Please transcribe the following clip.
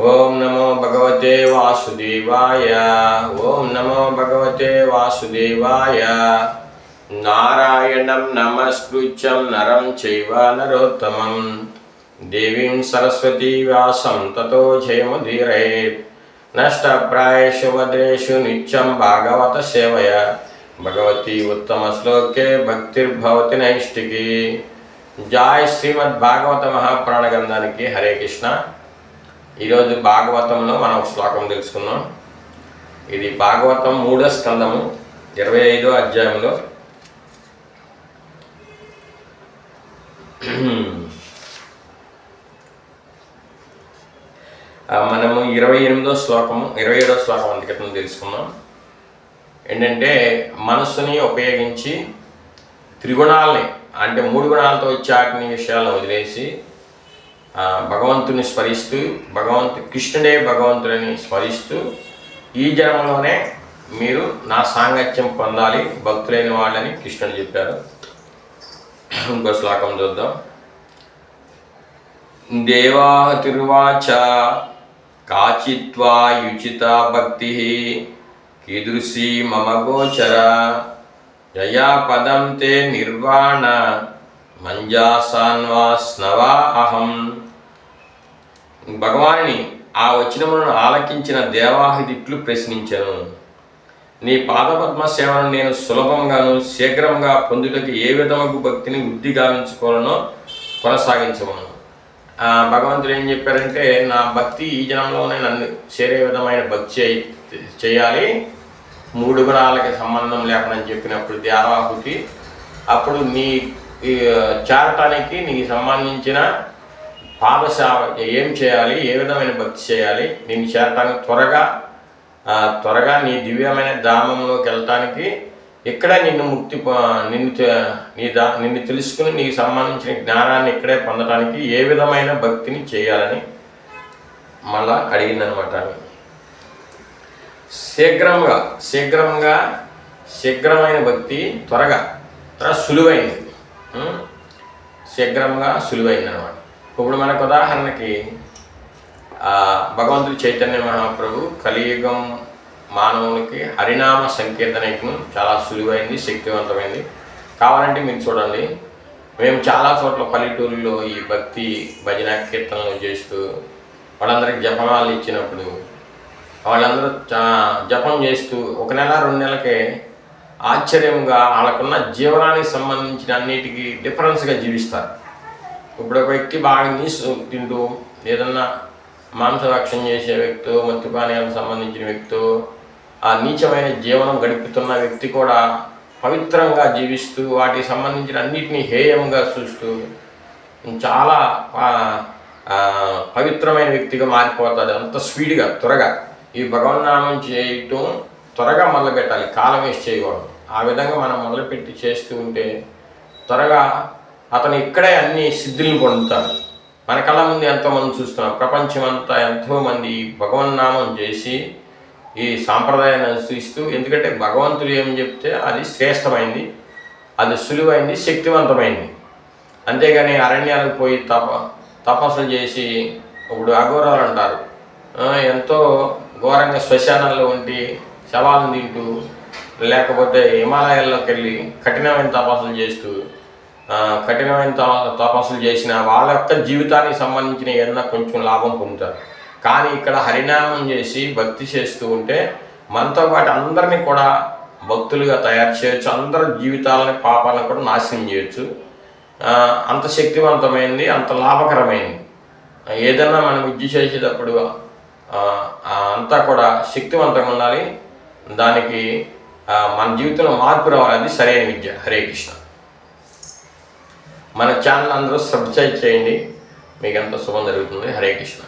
ఓం నమో భగవతే వాసుదేవాయ ఓం నమో భగవతే వాసుదేవాయ నారాయణం నమస్కృత్యం నరం చైవ నరోత్తమం. దేవీం సరస్వతీ వ్యాసం తతో జయముధీరే నష్టప్రాయేషు వదేషు నిత్యం భాగవత సేవయ. భగవతి ఉత్తమ శ్లోకే భక్తిర్భవతి నైష్టికి. జాయ్ శ్రీమద్భాగవత భాగవత గ్రంథానికి హరే కృష్ణ. ఈరోజు భాగవతంలో మనం ఒక శ్లోకం తెలుసుకుందాం. ఇది భాగవతం మూడో స్కందము ఇరవై ఐదో అధ్యాయంలో. మనము ఇరవై ఎనిమిదో శ్లోకము ఇరవై ఏడో శ్లోకం అందుకని తెలుసుకుందాం. ఏంటంటే మనస్సుని ఉపయోగించి త్రిగుణాలని అంటే మూడు గుణాలతో వచ్చే వాటిని విషయాలను వదిలేసి భగవంతుని స్మరిస్తూ భగవంతు కృష్ణుడే భగవంతుడిని స్మరిస్తూ ఈ జన్మలోనే మీరు నా సాంగత్యం పొందాలి భక్తులైన వాళ్ళని కృష్ణుడు చెప్పారు. ఇంకో శ్లోకం చూద్దాం. దేవాహతిర్వాచ కాచిత్వా యుచిత భక్తి కీదృశీ మమ గోచర జయా పదం తే నిర్వాణ మంజాసాన్వా స్నవా అహం. భగవాని ఆ వచనములను ఆలకించిన దేవాహిదిట్లు ప్రశ్నించాను. నీ పాదపద్మ సేవను నేను సులభంగాను శీఘ్రంగా పొందుటకు ఏ విధముకు భక్తిని వృద్ధి గావించుకోవాలనో కొనసాగించమను భగవంతుడు ఏం చెప్పారంటే నా భక్తి ఈ జనంలోనే నన్ను చేరే విధమైన భక్తి చేయి చేయాలి. మూడు గుణాలకి సంబంధం లేకుండా చెప్పినప్పుడు దేవాహుతి అప్పుడు నీ ఈ, చేరటానికి నీకు సంబంధించిన పాదసేవ ఏం చేయాలి? ఏ విధమైన భక్తి చేయాలి? నేను చేరటానికి త్వరగా త్వరగా నీ దివ్యమైన ధామంలోకి వెళ్ళటానికి ఇక్కడ నిన్ను ముక్తి నిన్ను నీ దా నిన్ను తెలుసుకుని నీకు సంబంధించిన జ్ఞానాన్ని ఇక్కడే పొందడానికి ఏ విధమైన భక్తిని చేయాలని మళ్ళా అడిగిందనమాట శీఘ్రంగా శీఘ్రంగా శీఘ్రమైన భక్తి త్వరగా త్వర సులువైంది. శీఘ్రంగా సులువైంది అనమాట ఇప్పుడు మనకు ఉదాహరణకి భగవంతుడు చైతన్య మహాప్రభు కలియుగం మానవునికి హరినామ సంకీర్తన యజ్ఞం చాలా సులువైంది శక్తివంతమైంది. కావాలంటే మీరు చూడండి మేము చాలా చోట్ల పల్లెటూరులో ఈ భక్తి భజన కీర్తనలు చేస్తూ వాళ్ళందరికీ జపమాలు ఇచ్చినప్పుడు వాళ్ళందరూ జపం చేస్తూ ఒక నెల రెండు నెలలకే ఆశ్చర్యంగా వాళ్ళకున్న జీవనానికి సంబంధించిన అన్నిటికీ డిఫరెన్స్గా జీవిస్తారు. ఇప్పుడు ఒక వ్యక్తి బాగా నీసు తింటూ ఏదన్నా మాంసభక్షం చేసే వ్యక్తి మత్స్యపానీయాలకు సంబంధించిన వ్యక్తి ఆ నీచమైన జీవనం గడుపుతున్న వ్యక్తి కూడా పవిత్రంగా జీవిస్తూ వాటికి సంబంధించిన అన్నిటినీ హేయంగా చూస్తూ చాలా పవిత్రమైన వ్యక్తిగా మారిపోతాడు. అంత స్పీడ్గా త్వరగా. ఈ భగవన్నామం చేయటం త్వరగా మొదలుపెట్టాలి. కాలం వేస్ట్ చేయకూడదు. ఆ విధంగా మనం మొదలుపెట్టి చేస్తూ ఉంటే త్వరగా అతను ఇక్కడే అన్ని సిద్ధులను పొందుతాడు. మన కళ్ళ ముందు ఎంతోమంది చూస్తున్నాం. ప్రపంచం అంతా ఎంతోమంది భగవన్నామం చేసి ఈ సాంప్రదాయాన్ని అనుసరిస్తూ ఎందుకంటే భగవంతుడు ఏం చెప్తే అది శ్రేష్టమైంది అది సులువైంది శక్తివంతమైంది. అంతేగాని అరణ్యాలకు పోయి తప తపస్సులు చేసి ఇప్పుడు అఘోరాలు అంటారు. ఎంతో ఘోరంగా శ్మశానాల్లో ఉండి శవాలను తింటూ లేకపోతే హిమాలయాల్లోకి వెళ్ళి కఠినమైన తపస్సులు చేస్తూ కఠినమైన తపస్సులు చేసిన వాళ్ళ యొక్క జీవితానికి సంబంధించిన ఏదైనా కొంచెం లాభం పొందుతారు. కానీ ఇక్కడ హరినామం చేసి భక్తి చేస్తూ ఉంటే మనతో పాటు అందరినీ కూడా భక్తులుగా తయారు చేయొచ్చు. అందరి జీవితాలని పాపాలను కూడా నాశనం చేయొచ్చు. అంత శక్తివంతమైంది అంత లాభకరమైంది. ఏదైనా మనం విద్య చేసేటప్పుడు అంతా కూడా శక్తివంతంగా ఉండాలి. దానికి మన జీవితంలో మార్పు రావాలి. అది సరైన విద్య. హరే కృష్ణ. మన ఛానల్ అందరూ సబ్స్క్రైబ్ చేయండి. మీకు శుభం జరుగుతుంది. హరే కృష్ణ.